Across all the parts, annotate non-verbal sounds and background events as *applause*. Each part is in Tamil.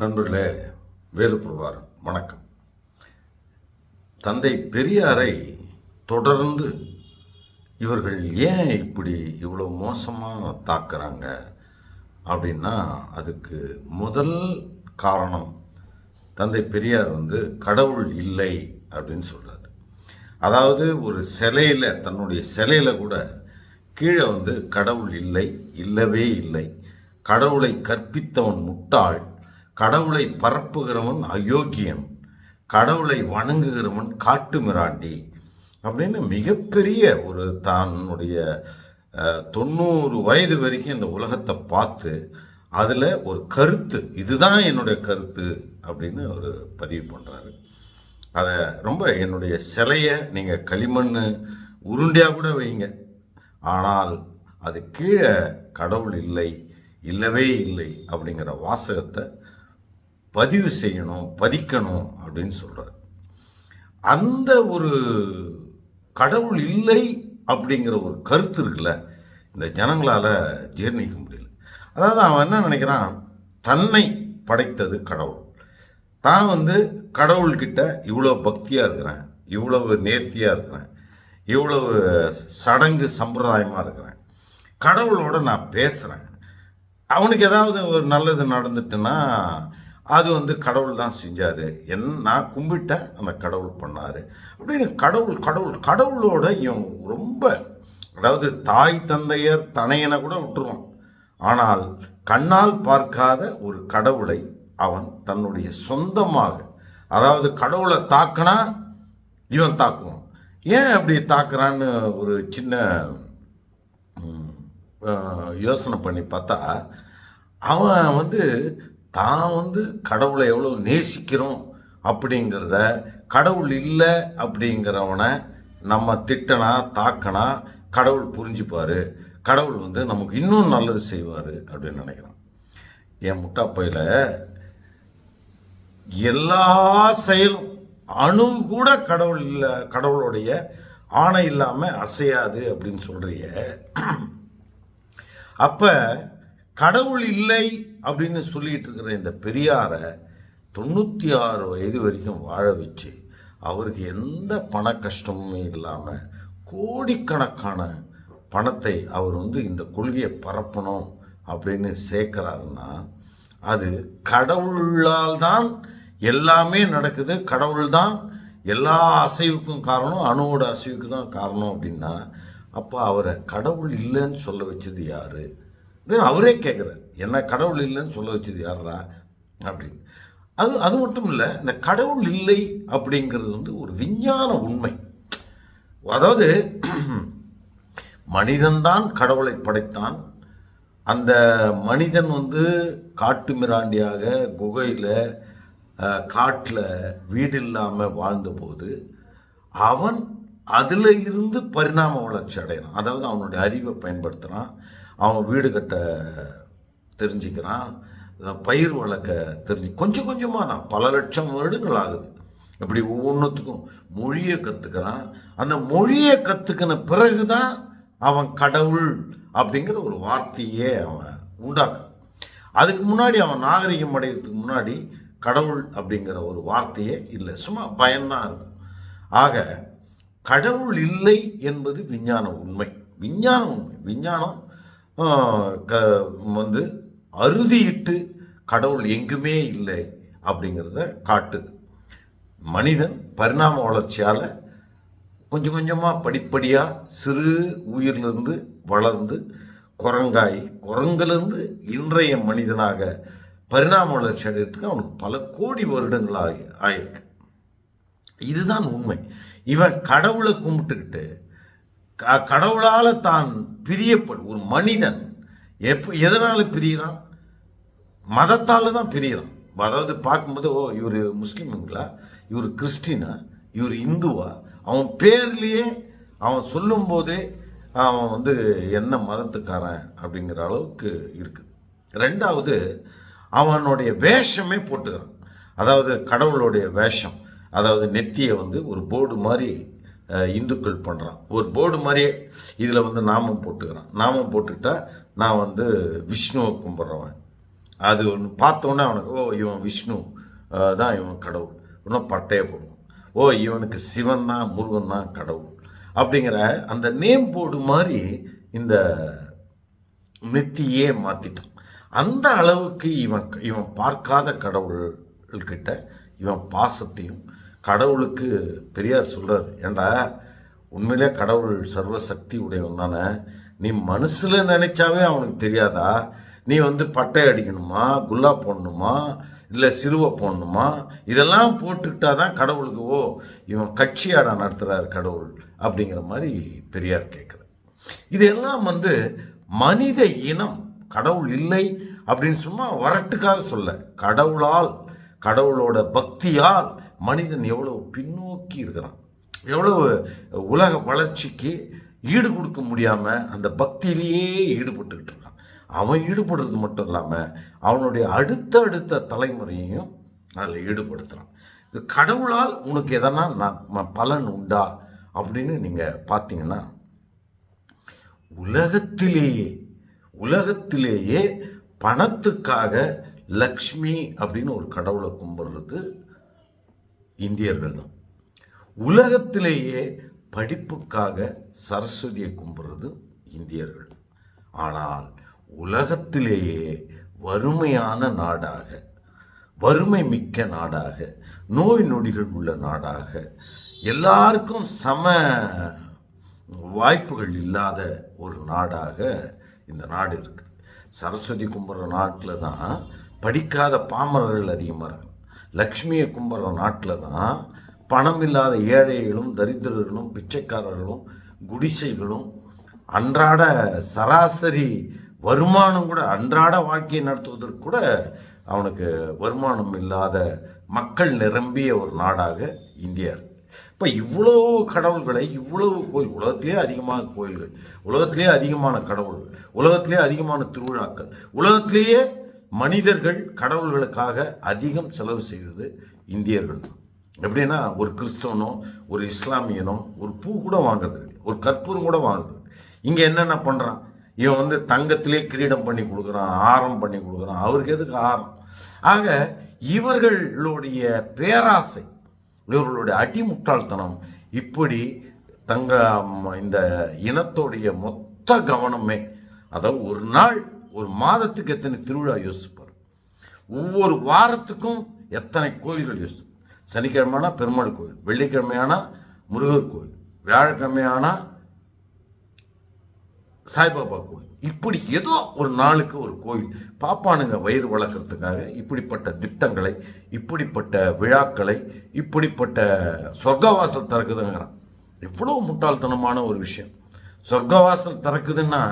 நண்பர்களே வேலுப்பிரபாரன் வணக்கம். தந்தை பெரியாரை தொடர்ந்து இவர்கள் ஏன் இப்படி இவ்வளோ மோசமாக தாக்குறாங்க அப்படின்னா அதுக்கு முதல் காரணம் தந்தை பெரியார் வந்து கடவுள் இல்லை அப்படின்னு சொல்கிறார் அதாவது ஒரு சிலையில் தன்னுடைய சிலையில் கூட கீழே வந்து கடவுள் இல்லை இல்லவே இல்லை. கடவுளை கற்பித்தவன் முட்டாள். கடவுளை பரப்புகிறவன் அயோக்கியன் கடவுளை வணங்குகிறவன் காட்டு மிராண்டி அப்படின்னு மிகப்பெரிய ஒரு தன்னுடைய தொண்ணூறு வயது வரைக்கும் இந்த உலகத்தை பார்த்து அதில் ஒரு கருத்து இதுதான் என்னுடைய கருத்து அப்படின்னு அவர் பதிவு பண்ணுறாரு அதை ரொம்ப என்னுடைய சிலையை நீங்கள் களிமண் உருண்டையாக கூட வைங்க. ஆனால் அது கீழே கடவுள் இல்லை இல்லவே இல்லை அப்படிங்கிற வாசகத்தை பதிவு செய்யணும் பதிக்கணும் அப்படின்னு சொல்கிறார் அந்த ஒரு கடவுள் இல்லை அப்படிங்கிற ஒரு கருத்து இருக்குல்ல இந்த ஜனங்களால் ஜீர்ணிக்க முடியல. அதாவது அவன் என்ன நினைக்கிறான்? தன்னை படைத்தது கடவுள். தான் வந்து கடவுள்கிட்ட இவ்வளோ பக்தியாக இருக்கிறேன் இவ்வளவு நேர்த்தியாக இருக்கிறேன் இவ்வளவு சடங்கு சம்பிரதாயமாக இருக்கிறேன். கடவுளோட நான் பேசுகிறேன் அவனுக்கு ஏதாவது ஒரு நல்லது நடந்துட்டுன்னா அது வந்து கடவுள் தான் செஞ்சார். என் நான் கும்பிட்டேன் அந்த கடவுள் பண்ணார். அப்படின்னு கடவுள் கடவுள் கடவுளோட இவன் ரொம்ப அதாவது தாய் தந்தையர் தனையனை கூட விட்டுருவான். ஆனால் கண்ணால் பார்க்காத ஒரு கடவுளை அவன் தன்னுடைய சொந்தமாக அதாவது கடவுளை தாக்கினா இவன் தாக்குவான். ஏன் அப்படி தாக்குறான்னு ஒரு சின்ன யோசனை பண்ணி பார்த்தா அவன் வந்து தான் வந்து கடவுளை எவ்வளோ நேசிக்கிறோம் அப்படிங்கிறத கடவுள் இல்லை அப்படிங்கிறவனை நம்ம திட்டனா தாக்கனா கடவுள் புரிஞ்சுப்பார். கடவுள் வந்து நமக்கு இன்னும் நல்லது செய்வார் அப்படின்னு நினைக்கிறான். என் முட்டாப்பையில் எல்லா செயலும் அணு கூட கடவுள் இல்லை கடவுளுடைய ஆணை இல்லாமல் அசையாது அப்படின்னு சொல்கிறிய அப்போ கடவுள் இல்லை அப்படின்னு சொல்லிட்டு இருக்கிற இந்த பெரியாரை தொண்ணூற்றி ஆறு வயது வரைக்கும் வாழ வச்சு அவருக்கு எந்த பண கஷ்டமுமே இல்லாமல் கோடிக்கணக்கான பணத்தை அவர் வந்து இந்த கொள்கையை பரப்பணும் அப்படின்னு சேர்க்கிறாருன்னா அது கடவுளால் தான் எல்லாமே நடக்குது. கடவுள் தான் எல்லா அசைவுக்கும் காரணம் அணுவோட அசைவுக்கு தான் காரணம் அப்படின்னா அப்போ அவரை கடவுள் இல்லைன்னு சொல்ல வச்சது யாரு? அப்படின்னு அவரே கேட்குறாரு என்ன கடவுள் இல்லைன்னு சொல்ல வச்சது யாரா அப்படின்னு. அது அது மட்டும் இல்லை இந்த கடவுள் இல்லை அப்படிங்கிறது வந்து ஒரு விஞ்ஞான உண்மை. அதாவது மனிதன்தான் கடவுளை படைத்தான். அந்த மனிதன் வந்து காட்டு மிராண்டியாக குகையில் காட்டில் வீடு இல்லாமல் வாழ்ந்தபோது அவன் அதில் இருந்து பரிணாம வளர்ச்சி அடைகிறான் அதாவது அவனுடைய அறிவை பயன்படுத்துகிறான் அவன் வீடு கட்ட தெரிஞ்சுக்கிறான். பயிர் வளர்க்க தெரிஞ்சு கொஞ்சம் கொஞ்சமாக தான் பல லட்சம் வருடங்கள் ஆகுது. இப்படி ஒவ்வொன்றுத்துக்கும் மொழியை கற்றுக்கிறான் அந்த மொழியை கற்றுக்கின பிறகு தான் அவன் கடவுள் அப்படிங்கிற ஒரு வார்த்தையே அவன் உண்டாக்குறான். அதுக்கு முன்னாடி அவன் நாகரிகம் அடைகிறதுக்கு முன்னாடி கடவுள் அப்படிங்கிற ஒரு வார்த்தையே இல்லை. சும்மா பயம்தான் இருக்கும். ஆக கடவுள் இல்லை என்பது விஞ்ஞான உண்மை. விஞ்ஞான உண்மை. விஞ்ஞானம் க வந்து அறுதியிட்டு கடவுள் எங்குமே இல்லை அப்படிங்கிறத காட்டுது மனிதன் பரிணாம வளர்ச்சியால் கொஞ்சம் கொஞ்சமாக படிப்படியாக சிறு உயிரிலிருந்து வளர்ந்து குரங்காய் குரங்கிலிருந்து இன்றைய மனிதனாக பரிணாம வளர்ச்சி அடைகிறதுக்கு அவனுக்கு பல கோடி வருடங்கள் ஆகி ஆயிருக்கு. இதுதான் உண்மை. இவன் கடவுளை கும்பிட்டுக்கிட்டு க- கடவுளால் தான் பிரியப்படு ஒரு மனிதன் எப்போ எதனால் பிரியறான்? மதத்தால் தான் பிரியறான். அதாவது பார்க்கும்போது ஓ இவர் முஸ்லீமுங்களா? இவர் கிறிஸ்டினா? இவர் இந்துவா? அவன் பேர்லேயே அவன் சொல்லும்போதே அவன் வந்து என்ன மதத்துக்காரன்? அப்படிங்கிற அளவுக்கு இருக்குது ரெண்டாவது அவனுடைய வேஷமே போட்டுக்கிறான். அதாவது கடவுளுடைய வேஷம். அதாவது நெத்தியை வந்து ஒரு போர்டு மாதிரி இந்துக்கள் பண்ணுறான் ஒரு போர்டு மாதிரியே இதில் வந்து நாமம் போட்டுக்கிறான். நாமம் போட்டுக்கிட்டா நான் வந்து விஷ்ணுவை கும்பிட்றவன். அது ஒன்று பார்த்தோன்னே அவனுக்கு ஓ இவன் விஷ்ணு. தான் இவன் கடவுள். இன்னும் பட்டையை போடுவோம் ஓ இவனுக்கு சிவன் தான் முருகன் தான் கடவுள். அப்படிங்கிற அந்த நேம் போர்டு மாதிரி இந்த நெத்தியே மாற்றிட்டான் அந்த அளவுக்கு இவன் இவன் பார்க்காத கடவுள்கிட்ட இவன் பாசத்தையும் கடவுளுக்கு பெரியார் சொல்கிறார் ஏண்டா உண்மையிலே கடவுள் சர்வசக்தி உடையவன் தானே? நீ மனசில் நினைச்சாவே அவனுக்கு தெரியாதா? நீ வந்து பட்டை அடிக்கணுமா குல்லா போடணுமா இல்லை சிறுவை போடணுமா? இதெல்லாம் போட்டுக்கிட்டா தான் கடவுளுக்கு ஓ இவன் கட்சியாடா நடத்துகிறார் கடவுள் அப்படிங்கிற மாதிரி பெரியார் கேட்குறார் இதெல்லாம் வந்து மனித இனம் கடவுள் இல்லை அப்படின்னு சும்மா வரட்டுக்காக சொல்ல கடவுளால் கடவுளோட பக்தியால் மனிதன் எவ்வளவு பின்னோக்கி இருக்கிறான். எவ்வளவு உலக வளர்ச்சிக்கு ஈடு கொடுக்க முடியாமல் அந்த பக்தியிலேயே ஈடுபட்டுக்கிட்டு இருக்கான். அவன் ஈடுபடுறது மட்டும் இல்லாமல் அவனுடைய அடுத்த அடுத்த தலைமுறையையும் அதில் ஈடுபடுத்துகிறான் இது கடவுளால் உனக்கு எதனா நான் பலன் உண்டா அப்படின்னு நீங்கள் பார்த்தீங்கன்னா உலகத்திலேயே உலகத்திலேயே பணத்துக்காக லக்ஷ்மி அப்படின்னு ஒரு கடவுளை கும்பிடுறது இந்தியர்கள் தான் உலகத்திலேயே படிப்புக்காக சரஸ்வதியை கும்பிடுறது இந்தியர்கள் தான். ஆனால் உலகத்திலேயே வறுமையான நாடாக வறுமை மிக்க நாடாக நோய் நொடிகள் உள்ள நாடாக எல்லாருக்கும் சம வாய்ப்புகள் இல்லாத ஒரு நாடாக இந்த நாடு இருக்குது சரஸ்வதி கும்பிட்ற நாட்டில் தான் படிக்காத பாமரர்கள் அதிகமாக இருக்காங்க. லக்ஷ்மியை கும்பிட்ற நாட்டில் தான் பணம் இல்லாத ஏழைகளும் தரித்திரர்களும் பிச்சைக்காரர்களும் குடிசைகளும் அன்றாட சராசரி வருமானம் கூட அன்றாட வாழ்க்கையை நடத்துவதற்கு கூட அவனுக்கு வருமானம் இல்லாத மக்கள் நிரம்பிய ஒரு நாடாக இந்தியா இருக்குது இப்போ இவ்வளவு கடவுள்களை இவ்வளவு கோயில் உலகத்திலே அதிகமான கோயில்கள் உலகத்திலே அதிகமான கடவுள்கள் உலகத்திலே அதிகமான திருவிழாக்கள் உலகத்திலேயே மனிதர்கள் கடவுள்களுக்காக அதிகம் செலவு செய்தது இந்தியர்கள் தான். எப்படின்னா ஒரு கிறிஸ்தவனோ ஒரு இஸ்லாமியனோ ஒரு பூ கூட வாங்குறது கிடையாது. ஒரு கற்பூரம் கூட வாங்குறது இங்கே என்னென்ன பண்ணுறான் இவன் வந்து தங்கத்திலே கிரீடம் பண்ணி கொடுக்குறான் ஆரம் பண்ணி கொடுக்குறான். அவருக்கு எதுக்கு ஆரம்? ஆக இவர்களுடைய பேராசை இவர்களுடைய அடிமுட்டாள்தனம் இப்படி தங்க இந்த இனத்தோடைய மொத்த கவனமே அதாவது ஒரு நாள் ஒரு மாதத்துக்கு எத்தனை திருவிழா யோசிப்பார்? ஒவ்வொரு வாரத்துக்கும் எத்தனை கோயில்கள் யோசிப்பார்? சனிக்கிழமையானா பெருமாள் கோயில் வெள்ளிக்கிழமையானா முருகர் கோயில் வியாழக்கிழமையானா சாய்பாபா கோயில். இப்படி ஏதோ ஒரு நாளுக்கு ஒரு கோயில் பாப்பானுங்க வயிறு வளர்க்குறதுக்காக இப்படிப்பட்ட திட்டங்களை இப்படிப்பட்ட விழாக்களை இப்படிப்பட்ட சொர்க்கவாசல் திறக்குதுங்கிறான். இவ்வளோ முட்டாள்தனமான ஒரு விஷயம். சொர்க்கவாசல் திறக்குதுன்னா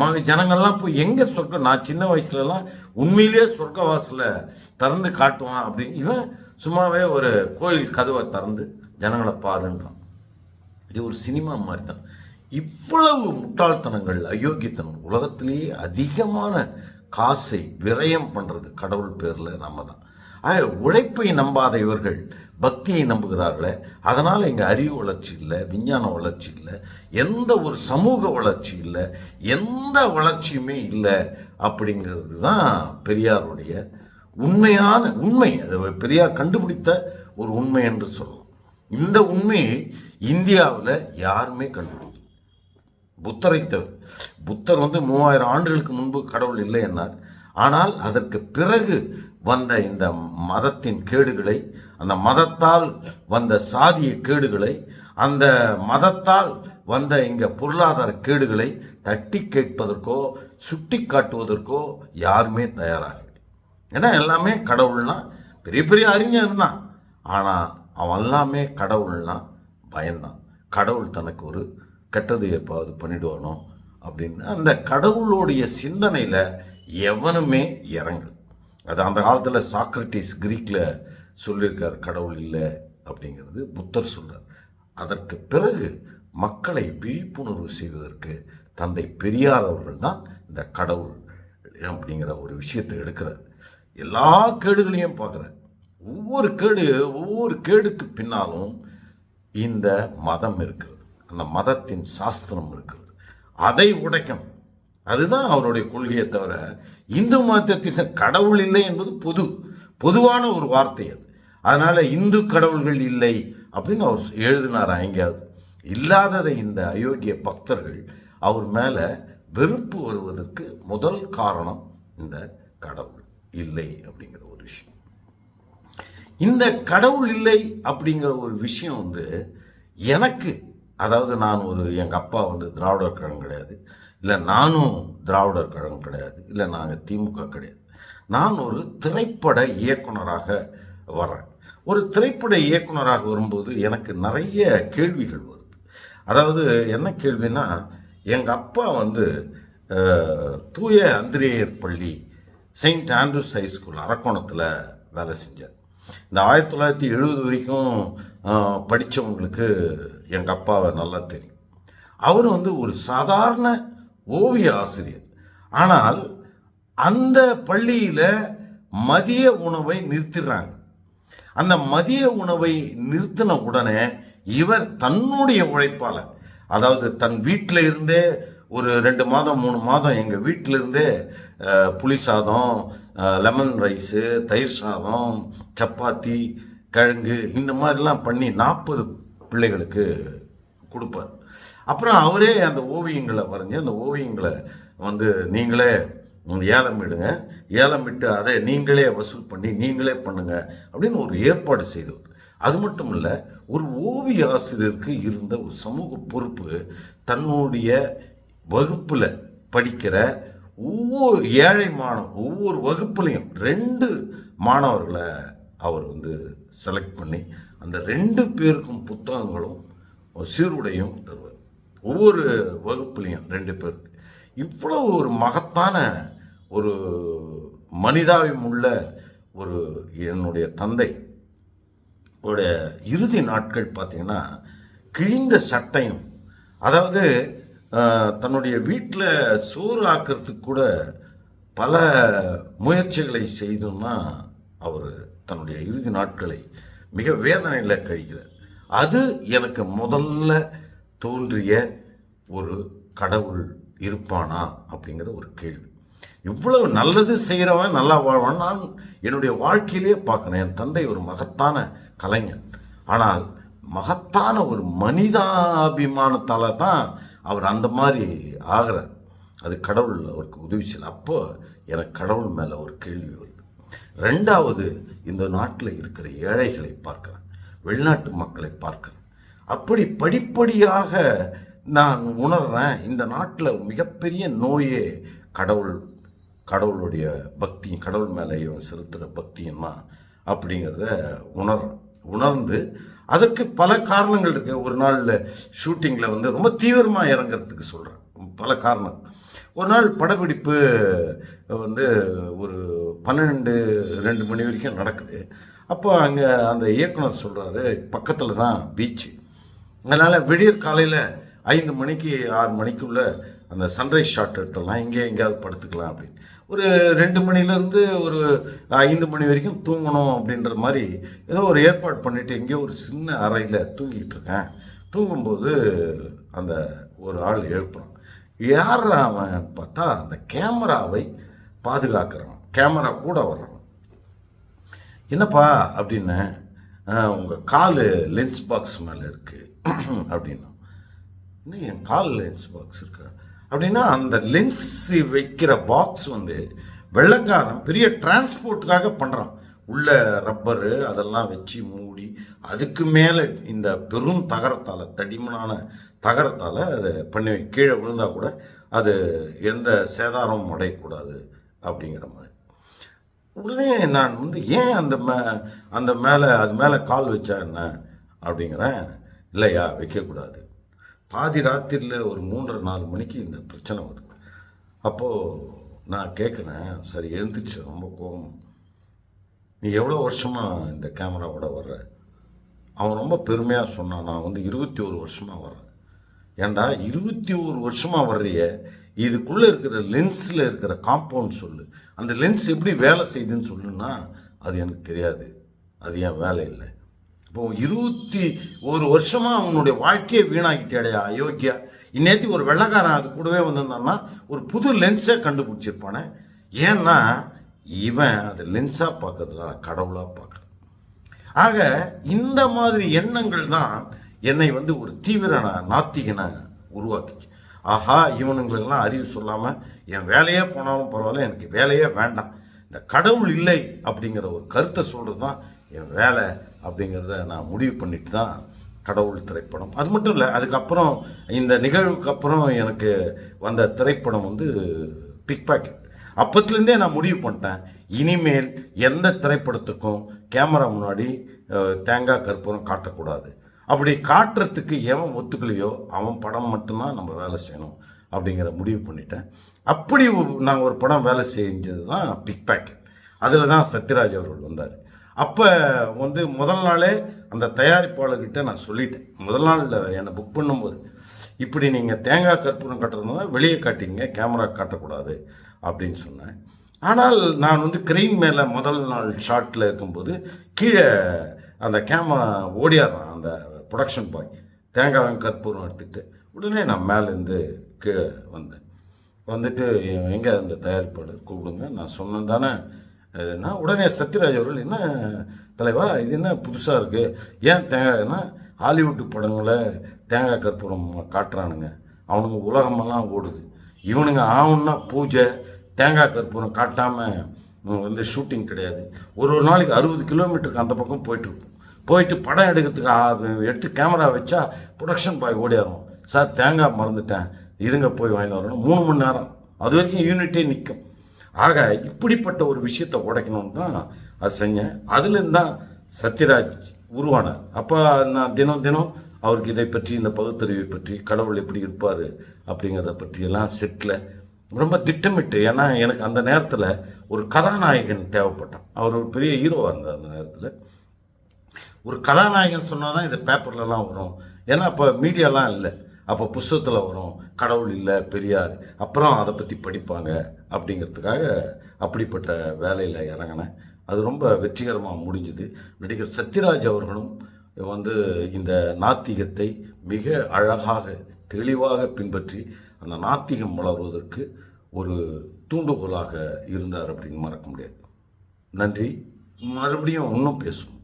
மக ஜனங்கள்லாம் போய் எங்கே சொர்க்கம் நான் சின்ன வயசுலலாம் உண்மையிலேயே சொர்க்கவாசலை திறந்து காட்டுவான் அப்படின்னு இவன் சும்மாவே ஒரு கோயில் கதவை திறந்து ஜனங்களை பாருன்றான். இது ஒரு சினிமா மாதிரி தான் இவ்வளவு முட்டாள்தனங்கள் அயோக்கியத்தனம் உலகத்திலேயே அதிகமான காசை விரயம் பண்ணுறது கடவுள் பேரில் நம்ம தான் ஆக உழைப்பை நம்பாத இவர்கள் பக்தியை நம்புகிறார்களே அதனால் எங்கள் அறிவு வளர்ச்சி இல்லை விஞ்ஞான வளர்ச்சி இல்லை எந்த ஒரு சமூக வளர்ச்சி இல்லை எந்த வளர்ச்சியுமே இல்லை அப்படிங்கிறது தான் பெரியாருடைய உண்மையான உண்மை. அது பெரியார் கண்டுபிடித்த ஒரு உண்மை என்று சொல்லலாம். இந்த உண்மையை இந்தியாவில் யாருமே கண்டுபிடிக்கும் புத்தரை புத்தர் வந்து மூவாயிரம் ஆண்டுகளுக்கு முன்பு கடவுள் இல்லை என்னார். ஆனால் அதற்கு பிறகு வந்த இந்த மதத்தின் கேடுகளை அந்த மதத்தால் வந்த சாதிய கேடுகளை அந்த மதத்தால் வந்த இங்க பொருளாதார கேடுகளை தட்டி கேட்பதற்கோ சுட்டி காட்டுவதற்கோ யாருமே தயாராகவில்லை. ஏன்னா எல்லாமே கடவுள்னா பெரிய பெரிய அறிஞர் தான். ஆனால் அவன் எல்லாமே கடவுள்னா பயந்தான். கடவுள் தனக்கு ஒரு கெட்டது எப்பாவது பண்ணிடுவானோ அப்படின்னு. அந்த கடவுளுடைய சிந்தனையில் எவனுமே இறங்கு அது அந்த காலத்தில் சாக்ரட்டிஸ் கிரீக்கில் சொல்லியிருக்கார் கடவுள் இல்லை அப்படிங்கிறது புத்தர் சொல்றார். அதற்கு பிறகு மக்களை விழிப்புணர்வு செய்வதற்கு தந்தை பெரியார் அவர்கள் தான் இந்த கடவுள் அப்படிங்கிற ஒரு விஷயத்தை எடுக்கிறார். எல்லா கேடுகளையும் பார்க்குறார். ஒவ்வொரு கேடு ஒவ்வொரு கேடுக்கு பின்னாலும் இந்த மதம் இருக்கிறது. அந்த மதத்தின் சாஸ்திரம் இருக்கிறது. அதை உடைக்கணும். அதுதான் அவருடைய கொள்கையை தவிர இந்து மதத்தின் கடவுள் இல்லை என்பது பொது பொதுவான ஒரு வார்த்தை அது. அதனால் இந்து கடவுள்கள் இல்லை அப்படின்னு அவர் எழுதினார் எங்கேயாவது இல்லாததை இந்த அயோக்கிய பக்தர்கள் அவர் மேலே வெறுப்பு வருவதற்கு முதல் காரணம் இந்த கடவுள் இல்லை அப்படிங்கிற ஒரு விஷயம். இந்த கடவுள் இல்லை அப்படிங்கிற ஒரு விஷயம் வந்து எனக்கு அதாவது நான் ஒரு எங்கள் அப்பா வந்து திராவிடர் கழகம் கிடையாது. இல்லை நானும் திராவிடர் கழகம் கிடையாது. இல்லை நாங்கள் திமுக கிடையாது. நான் ஒரு திரைப்பட இயக்குனராக வர்றேன். ஒரு திரைப்பட இயக்குனராக வரும்போது எனக்கு நிறைய கேள்விகள் வருது. அதாவது என்ன கேள்வினா எங்கள் அப்பா வந்து தூய அந்திரேயர் பள்ளி செயின்ட் ஆண்ட்ரூஸ் ஹைஸ்கூல் அரக்கோணத்தில் வேலை செஞ்சார். இந்த ஆயிரத்தி தொள்ளாயிரத்தி எழுபது வரைக்கும் படித்தவங்களுக்கு எங்கள் அப்பாவை நல்லா தெரியும். அவர் வந்து ஒரு சாதாரண ஓவிய ஆசிரியர். ஆனால் அந்த பள்ளியில் மதிய உணவை நிறுத்திடுறாங்க. அந்த மதிய உணவை நிறுத்தின உடனே இவர் தன்னுடைய உழைப்பால் அதாவது தன் வீட்டில் இருந்தே ஒரு ரெண்டு மாதம் மூணு மாதம் எங்கள் வீட்டில் இருந்தே புளி சாதம் லெமன் ரைஸு தயிர் சாதம் சப்பாத்தி கிழங்கு இந்த மாதிரிலாம் பண்ணி நாற்பது பிள்ளைகளுக்கு கொடுப்பார். அப்புறம் அவரே அந்த ஓவியங்களை வரைஞ்சி அந்த ஓவியங்களை வந்து நீங்களே ஏலம் விடுங்க ஏலம் விட்டு அதை நீங்களே வசூல் பண்ணி நீங்களே பண்ணுங்க அப்படின்னு ஒரு ஏற்பாடு செய்தவர். அது மட்டும் இல்லை ஒரு ஓவிய ஆசிரியருக்கு இருந்த ஒரு சமூக பொறுப்பு தன்னுடைய வகுப்பில் படிக்கிற ஒவ்வொரு ஏழை மாணவன் ஒவ்வொரு வகுப்புலையும் ரெண்டு மாணவர்களை அவர் வந்து செலக்ட் பண்ணி அந்த ரெண்டு பேருக்கும் புத்தகங்களும் சீருடையும் தருவார். ஒவ்வொரு வகுப்புலையும் ரெண்டு பேருக்கு இவ்வளவு ஒரு மகத்தான ஒரு மனிதாவியம் உள்ள ஒரு என்னுடைய தந்தை. உடைய இறுதி நாட்கள் பார்த்தீங்கன்னா கிழிந்த சட்டையும் அதாவது தன்னுடைய வீட்டில் சோறு ஆக்கிறதுக்கு கூட பல முயற்சிகளை செய்தும் தான் அவர் தன்னுடைய இறுதி நாட்களை மிக வேதனையில் கழிக்கிறார் அது எனக்கு முதல்ல தோன்றிய ஒரு கடவுள் இருப்பானா அப்படிங்கிற ஒரு கேள்வி. இவ்வளவு நல்லது செய்கிறவன் நல்லா வாழ்வான். நான் என்னுடைய வாழ்க்கையிலேயே பார்க்குறேன். என் தந்தை ஒரு மகத்தான கலைஞன். ஆனால் மகத்தான ஒரு மனிதாபிமானத்தால் தான் அவர் அந்த மாதிரி ஆகிறார். அது கடவுள் அவருக்கு உதவி செய்யல. அப்போ எனக்கு கடவுள் மேலே ஒரு கேள்வி வருது. ரெண்டாவது இந்த நாட்டில் இருக்கிற ஏழைகளை பார்க்கிறேன் வெளிநாட்டு மக்களை பார்க்கிறேன். அப்படி படிப்படியாக நான் உணர்றேன் இந்த நாட்டில் மிகப்பெரிய நோயே கடவுள் கடவுளுடைய பக்தியும் கடவுள் மேலே இவன் செலுத்துகிற பக்தியும் தான் அப்படிங்கிறத உணர் உணர்ந்து அதற்கு பல காரணங்கள் இருக்குது ஒரு நாளில் ஷூட்டிங்கில் வந்து ரொம்ப தீவிரமாக இறங்குறதுக்கு சொல்கிறேன் பல காரணம். ஒரு நாள் படப்பிடிப்பு வந்து ஒரு பன்னெண்டு ரெண்டு மணி வரைக்கும் நடக்குது. அப்போ அங்கே அந்த இயக்குனர் சொல்கிறாரு பக்கத்தில் தான் பீச்சு அதனால் விடியற் காலையில் ஐந்து மணிக்கு ஆறு மணிக்குள்ள அந்த சன்ரைஸ் ஷாட் எடுத்துடலாம் இங்கே எங்கேயாவது படுத்துக்கலாம் அப்படின்னு. ஒரு ரெண்டு மணிலேருந்து ஒரு ஐந்து மணி வரைக்கும் தூங்கணும் அப்படின்ற மாதிரி ஏதோ ஒரு ஏற்பாடு பண்ணிவிட்டு எங்கேயோ ஒரு சின்ன அறையில் தூங்கிக்கிட்டு இருக்கேன். தூங்கும்போது அந்த ஒரு ஆள் எழுப்புறான். யார் அவன் பார்த்தா அந்த கேமராவை பாதுகாக்கிறான் கேமரா கூட வர்றான் என்னப்பா அப்படின்னு உங்கள் கால் லென்ஸ் பாக்ஸ் மேலே இருக்குது *clears throat* அப்படின்னா. இன்னும் என் கால் லென்ஸ் பாக்ஸ் இருக்கா? அப்படின்னா அந்த லென்ஸ் வைக்கிற பாக்ஸ் வந்து வெள்ளைக்காரன் பெரிய டிரான்ஸ்போர்ட்டுக்காக பண்ணுறான் உள்ள ரப்பரு அதெல்லாம் வச்சு மூடி அதுக்கு மேலே இந்த பெரும் தகரத்தால் தடிமனான தகரத்தால் அதை பண்ணி கீழே விழுந்தால் கூட அது எந்த சேதாரமும் அடையக்கூடாது அப்படிங்கிற மாதிரி. உடனே நான் வந்து ஏன் அந்த மே அந்த மேலே அது மேலே கால் வச்சா என்ன? அப்படிங்கிறேன். இல்லையா வைக்கக்கூடாது. பாதி ராத்திரியில் ஒரு மூன்றரை நாலு மணிக்கு இந்த பிரச்சனை வருது. அப்போது நான் கேட்குறேன் சரி எழுந்துச்சு ரொம்ப கோபம் நீ எவ்வளோ வருஷமாக இந்த கேமராவோட வர்ற? அவன் ரொம்ப பெருமையாக சொன்னான். நான் வந்து இருபத்தி ஒரு வருஷமாக வர்றேன். ஏண்டா இருபத்தி ஒரு வருஷமாக வர்றிய இதுக்குள்ளே இருக்கிற லென்ஸில் இருக்கிற காம்பவுண்ட் சொல்லு. அந்த லென்ஸ் எப்படி வேலை செய்யுதுன்னு சொல்லுன்னா அது எனக்கு தெரியாது. அது என் வேலை இல்லை. இப்போ இருபத்தி ஒரு வருஷமாக அவனுடைய வாழ்க்கையை வீணாக்கிட்டேடையா அயோக்கியா. இன்னேத்தி ஒரு வெள்ளைக்காரன் அது கூடவே வந்திருந்தான்னா ஒரு புது லென்ஸே கண்டுபிடிச்சிருப்பானே. ஏன்னா இவன் அது லென்ஸாக பார்க்கறதுல கடவுளாக பார்க்குறான். ஆக இந்த மாதிரி எண்ணங்கள் தான் என்னை வந்து ஒரு தீவிர நாத்திகனை உருவாக்கிச்சு. ஆஹா இவனுங்களுக்கெல்லாம் அறிவு சொல்லாமல் என் வேலையே போனாலும் பரவாயில்ல எனக்கு வேலையே வேண்டாம். இந்த கடவுள் இல்லை அப்படிங்கிற ஒரு கருத்தை சொல்கிறது தான் என் வேலை அப்படிங்கிறத நான் முடிவு பண்ணிட்டு தான் கடவுள் திரைப்படம். அது மட்டும் இல்லை அதுக்கப்புறம் இந்த நிகழ்வுக்கு அப்புறம் எனக்கு வந்த திரைப்படம் வந்து பிக் பாக்கெட் அப்பத்துலேருந்தே நான் முடிவு பண்ணிட்டேன். இனிமேல் எந்த திரைப்படத்துக்கும் கேமரா முன்னாடி தேங்காய் கற்பூரம் காட்டக்கூடாது. அப்படி காட்டுறதுக்கு எவன் ஒத்துக்கலையோ அவன் படம் மட்டும்தான் நம்ம வேலை செய்யணும் அப்படிங்கிற முடிவு பண்ணிட்டேன். அப்படி நான் ஒரு படம் வேலை செஞ்சது தான் பிக் பேக்கெட் அதில் தான் சத்யராஜ் அவர்கள் வந்தார். அப்போ வந்து முதல் நாளே அந்த தயாரிப்பாளர்கிட்ட நான் சொல்லிட்டேன். முதல் நாளில் என்னை புக் பண்ணும்போது இப்படி நீங்கள் தேங்காய் கற்பூரம் கட்டுறதுனால வெளியே காட்டிங்க கேமரா காட்டக்கூடாது அப்படின்னு சொன்னேன். ஆனால் நான் வந்து கிரெயின் மேலே முதல் நாள் ஷாட்டில் இருக்கும்போது கீழே அந்த கேமரா ஓடியாடுறான். அந்த ப்ரொடக்ஷன் பாய் தேங்காயும் கற்பூரம் எடுத்துக்கிட்டு உடனே நான் மேலேருந்து கீழே வந்தேன். வந்துட்டு எங்கே அந்த தயாரிப்பாளர் கூப்பிடுங்க நான் சொன்னேன் தானே. இதுனா உடனே சத்யராஜ் அவர்கள் என்ன தலைவா இது என்ன புதுசாக இருக்குது ஏன் தேங்காய்னா ஹாலிவுட் படங்களை தேங்காய் கற்பூரம் காட்டுறானுங்க. அவனுங்க உலகமெல்லாம் ஓடுது. இவனுங்க ஆவுன்னா பூஜை தேங்காய் கற்பூரம் காட்டாமல் வந்து ஷூட்டிங் கிடையாது. ஒரு ஒரு நாளைக்கு அறுபது கிலோமீட்டருக்கு அந்த பக்கம் போயிட்டுருக்கும் போயிட்டு படம் எடுக்கிறதுக்கு எடுத்து கேமரா வச்சா ப்ரொடக்ஷன் பாய் ஓடியாரும். சார் தேங்காய் மறந்துட்டேன். இருங்க போய் வாங்கிட்டு வரணும். மூணு மணி நேரம். அது வரைக்கும் யூனிட்டே நிற்கும் ஆக இப்படிப்பட்ட ஒரு விஷயத்தை உடைக்கணும்னு தான் அது செஞ்சேன். அதுலேருந்து தான் சத்யராஜ் உருவானார். அப்போ நான் தினம் தினம் அவருக்கு இதை பற்றி இந்த பகுத்தறிவை பற்றி கடவுள் எப்படி இருப்பார் அப்படிங்கிறத பற்றியெல்லாம் செட்டில் ரொம்ப திட்டமிட்டு ஏன்னா எனக்கு அந்த நேரத்தில் ஒரு கதாநாயகன் தேவைப்பட்டான். அவர் ஒரு பெரிய ஹீரோவாக இருந்தார் அந்த நேரத்தில். ஒரு கதாநாயகன் சொன்னால் தான் இது பேப்பர்லலாம் வரும். ஏன்னா அப்போ மீடியாலாம் இல்லை. அப்போ புஸ்தகத்தில் வரும். கடவுள் இல்லை பெரியார். அப்புறம் அதை பற்றி படிப்பாங்க அப்படிங்கிறதுக்காக அப்படிப்பட்ட வேலையில் இறங்கினேன். அது ரொம்ப வெற்றிகரமாக முடிஞ்சுது. நடிகர் சத்யராஜ் அவர்களும் வந்து இந்த நாத்திகத்தை மிக அழகாக தெளிவாக பின்பற்றி அந்த நாத்திகம் வளர்வதற்கு ஒரு தூண்டுகோலாக இருந்தார் அப்படின்னு மறக்க முடியாது. நன்றி. மறுபடியும் இன்னும் பேசுவோம்.